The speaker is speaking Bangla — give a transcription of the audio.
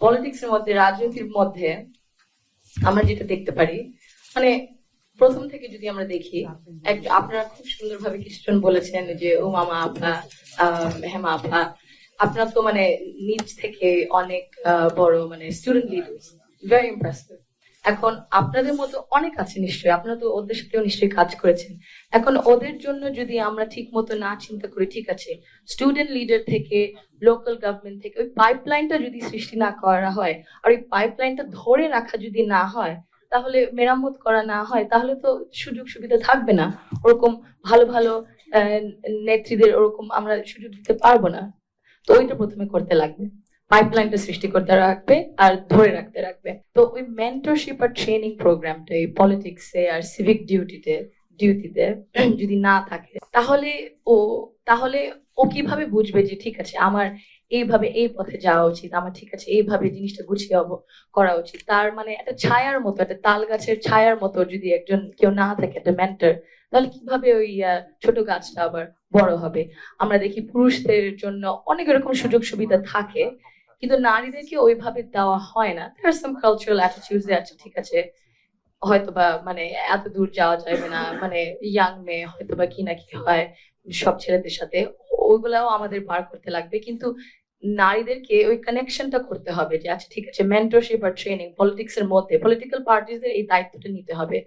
পলিটিক্স এর মধ্যে, রাজনীতির মধ্যে আমরা যেটা দেখতে পারি মানে প্রথম থেকে যদি আমরা দেখি আপনারা খুব সুন্দরভাবে কিছুজন বলেছেন যে, ও মামা আপা হেমা আপা আপনার তো মানে নিজ থেকে অনেক বড় মানে স্টুডেন্ট লিডার্স ভেরি ইম্প্রেসিভ এখন আপনাদের মতো অনেক আছে নিশ্চয়ই। আপনারা তো ওদের সাথেও নিশ্চয়ই কাজ করেছেন। এখন ওদের জন্য যদি আমরা ঠিক মতো না চিন্তা করি, ঠিক আছে স্টুডেন্ট লিডার থেকে লোকাল গভর্নমেন্ট থেকে, ওই পাইপলাইনটা যদি সৃষ্টি না করা হয়, আর ওই পাইপলাইনটা ধরে রাখা যদি না হয়, তাহলে মেরামত করা না হয়, তাহলে তো সুযোগ সুবিধা থাকবে না। ওরকম ভালো ভালো নেত্রীদের ওরকম আমরা সুযোগ দিতে পারব না। তো ওইটা প্রথমে করতে লাগবে। পাইপলাইনটা সৃষ্টি করতে রাখবে আর ধরে রাখতে রাখবে। তো ওই মেন্টরশিপ আর ট্রেনিং প্রোগ্রামটা এই পলিটিক্সে আর সিভিক ডিউটিতে ডিউটিতে যদি না থাকে, তাহলে ও তাহলে ও কীভাবে বুঝবে যে ঠিক আছে, আমার এইভাবে এই পথে যাওয়া উচিত, আমার ঠিক আছে এইভাবে জিনিসটা গুছিয়ে করা উচিত। তার মানে একটা ছায়ার মতো, একটা তাল গাছের ছায়ার মতো যদি একজন কেউ না থাকে, একটা মেন্টর তাহলে কীভাবে ওই ছোট গাছটা আবার বড় হবে? আমরা দেখি পুরুষদের জন্য অনেক রকম সুযোগ সুবিধা থাকে কিন্তু নারীদেরকে ওইভাবে দেওয়া হয় না। দেয়ার সাম কালচারাল অ্যাটিটিউডস আছে ঠিক আছে হয়তো বা মানে এত দূর যাওয়া যাবে না মানে ইয়াং মেয়ে হয়তো বা কি না কি হয় সব ছেলেদের সাথে, ওইগুলাও আমাদের বার করতে লাগবে। কিন্তু নারীদেরকে ওই কানেকশনটা করতে হবে যে আচ্ছা ঠিক আছে মেন্টরশিপ আর ট্রেনিং পলিটিক্স এর মধ্যে পলিটিক্যাল পার্টিদের এই দায়িত্বটা নিতে হবে।